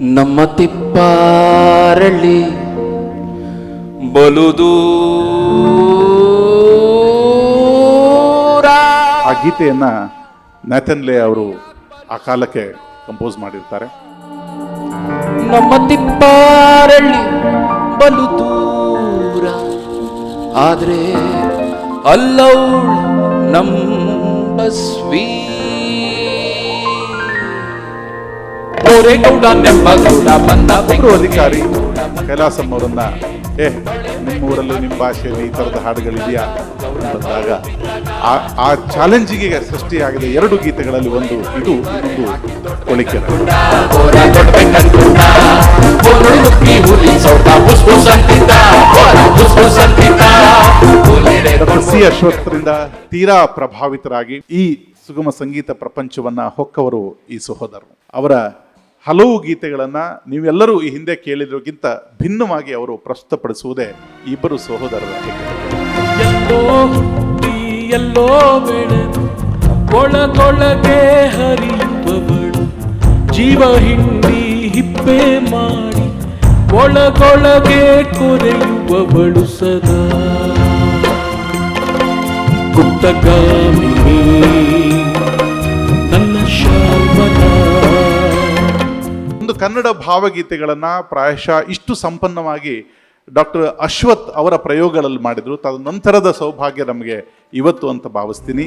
ನಮ್ಮ ತಿಪ್ಪಾರಳ್ಳಿ ಬಲುದೂರ ಆ ಗೀತೆಯನ್ನ ನ್ಯಾಥನ್ಲೆ ಅವರು ಆ ಕಾಲಕ್ಕೆ ಕಂಪೋಸ್ ಮಾಡಿರ್ತಾರೆ. ನಮ್ಮ ತಿಪ್ಪಾರಳ್ಳಿ ಬಲು ದೂರ ಆದ್ರೆ ಅಲ್ಲೌ ನಂಬಸ್ವಿ ಗೌಡ ಒಬ್ರು ಅಧಿಕಾರಿ ಕೈಲಾಸಂ ಅವರನ್ನ ಏ ನಿಮ್ಮ ಊರಲ್ಲಿ ನಿಮ್ಮ ಭಾಷೆಯಲ್ಲಿ ಈ ಥರದ ಹಾಡುಗಳಿದೆಯಾ? ಬಂದಾಗ ಆ ಆ ಚಾಲೆಂಜಿಗೆ ಸೃಷ್ಟಿಯಾಗಿದ ಎರಡು ಗೀತೆಗಳಲ್ಲಿ ಒಂದು, ಇದು ಇನ್ನೊಂದು ಕೊಳಿಕೆ ಸಿ ಅಶ್ವತ್ಥರಿಂದ ತೀರಾ ಪ್ರಭಾವಿತರಾಗಿ ಈ ಸುಗಮ ಸಂಗೀತ ಪ್ರಪಂಚವನ್ನ ಹೊಕ್ಕವರು ಈ ಸಹೋದರರು. ಅವರ ಹಲವು ಗೀತೆಗಳನ್ನ ನೀವೆಲ್ಲರೂ ಈ ಹಿಂದೆ ಕೇಳಿದ್ರಿಗಿಂತ ಭಿನ್ನವಾಗಿ ಅವರು ಪ್ರಸ್ತುತಪಡಿಸುವುದೇ ಇಬ್ಬರು ಸಹೋದರರ. ಎಲ್ಲೋ ಜೀವ ಹಿಂಡಿ ಹಿಪ್ಪೆ ಮಾಡಿ ಒಳಗೊಳಗೆ ಕೊರೆಯುವವಳು ಸದಾ ಗುಪ್ತಗಾಮಿನಿ ಕನ್ನಡ ಭಾವಗೀತೆಗಳನ್ನು ಪ್ರಾಯಶಃ ಇಷ್ಟು ಸಂಪನ್ನವಾಗಿ ಡಾಕ್ಟರ್ ಅಶ್ವಥ್ ಅವರ ಪ್ರಯೋಗಗಳಲ್ಲಿ ಮಾಡಿದ್ರು. ತದನಂತರದ ಸೌಭಾಗ್ಯ ನಮಗೆ ಇವತ್ತು ಅಂತ ಭಾವಿಸ್ತೀನಿ.